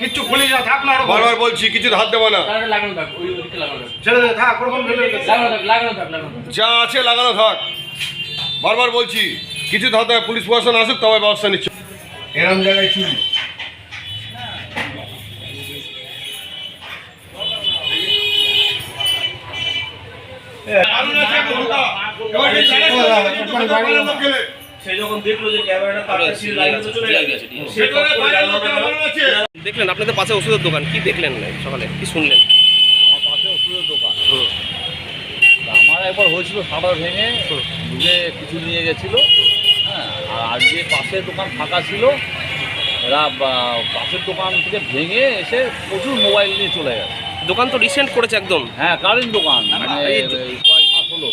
কিছু খুলি থাক না। বারবার বলছি কিছু হাত দেবো না যা আছে, লাগানো থাক। বারবার বলছি কিছু ধাতা পুলিশ প্রশাসন আসুক, তবে ব্যবস্থা নিচ্ছে। এরম জায়গায় চুরি। দেখলেন আপনাদের পাশে ওষুধের দোকান কি দেখলেন সকালে? কি শুনলেন? আমার পাশে ওষুধের দোকান। তা আমার একবার হয়েছিল সাঁটার ভেঙে ঢুকে কিছু নিয়ে গেছিল। হ্যাঁ আর আজকে পাশের দোকান ফাঁকা ছিল। এরা পাশের দোকান থেকে ভেঙে এসে প্রচুর মোবাইল নিয়ে চলে গেছে। দোকান তো রিসেন্ট করেছে একদম। হ্যাঁ কারেন্ট দোকান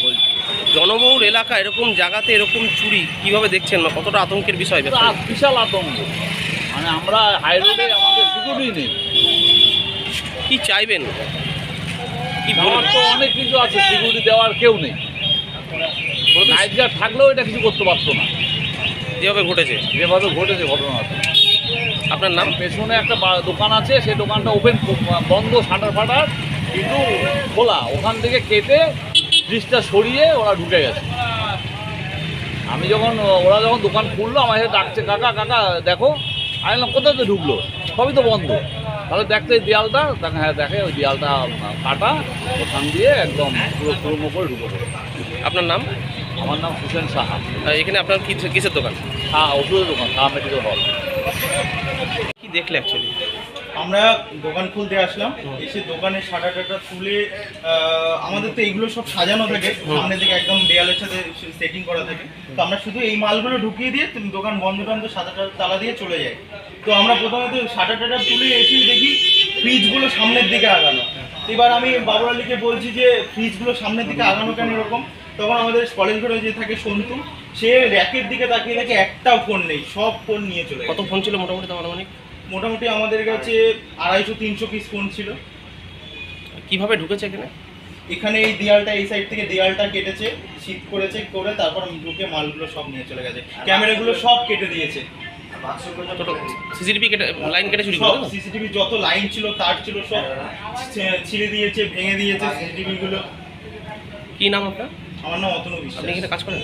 হয়েছে। জনবহুল এলাকা এরকম জায়গাতে এরকম চুরি কীভাবে দেখছেন না কতটা আতঙ্কের বিষয়? বিশাল আতঙ্ক। মানে আমরা হাই রোডে আমাদের সিকিউরিটি নেই। কি চাইবেন? কি তো অনেক কিছু আছে সিকিউরিটি দেওয়ার কেউ নেই। নাইট গার্ড থাকলেও এটা কিছু করতে পারতো না। যেভাবে ঘটেছে। যেভাবে ঘটেছে ঘটনাটা আপনার নাম? পেছনে একটা দোকান আছে সেই দোকানটা ওপেন বন্ধ সাটার ফাটার কিন্তু খোলা। ওখান থেকে কেটে ব্রিজটা সরিয়ে ওরা ঢুকে গেছে। আমি যখন ওরা যখন দোকান খুললো আমার সাথে ডাকছে কাকা কাকা দেখো আমি কোথায় তো ঢুকলো? সবই তো বন্ধ। তাহলে দেখতে এই দেয়ালটা দেখে হ্যাঁ দেখে ওই দেয়ালটা কাটা ওখান দিয়ে একদম পুরো পুরো করে ঢুকে পড়ে আপনার নাম? আমার নাম হুসেন সাহা। এখানে আপনার কি কিসের দোকান? হ্যাঁ ওষুধের দোকান শাহ মেডিকেল হল। দেখলে অ্যাকচুয়ালি আমরা দোকান খুলতে আসলাম এসে দোকানের সাটা টাটা তুলে আমাদের তো এগুলো সব সাজানো থাকে সামনে থেকে একদম দেয়ালের সাথে সেটিং করা থাকে। তো আমরা শুধু এই মালগুলো ঢুকিয়ে দিয়ে তুমি দোকান বন্ধ টন্ধ সাদা তালা দিয়ে চলে যাই। তো আমরা প্রথমে তো সাটা টাটা তুলে এসে দেখি ফ্রিজগুলো সামনের দিকে আগানো। এবার আমি বাবুর আলীকে বলছি যে ফ্রিজগুলো সামনের দিকে আগানো কেন এরকম? তখন আমাদের কলেজ ঘরে যে থাকে সন্তু সে র্যাকের দিকে তাকিয়ে দেখে একটাও ফোন নেই সব ফোন নিয়ে চলে কত ফোন ছিল মোটামুটি তোমার মানে মোটামুটি আমাদের কাছে আড়াইশো তিনশো পিস ফোন ছিল। কীভাবে ঢুকেছে এখানে? এখানে এই দেয়ালটা এই সাইড থেকে দেয়ালটা কেটেছে শীত করেছে করে তারপর ঢুকে মালগুলো সব নিয়ে চলে গেছে। ক্যামেরাগুলো সব কেটে দিয়েছে। সিসিটিভি কেটে লাইন কেটে চুরি সব করে সিসিটিভি যত লাইন ছিল তার ছিল সব। ছিঁড়ে দিয়েছে ভেঙে দিয়েছে সিসিটিভি গুলো। কি নাম আপনার? আমার নাম অতনু বিশ্বাস। আপনি এখানে কাজ করেন?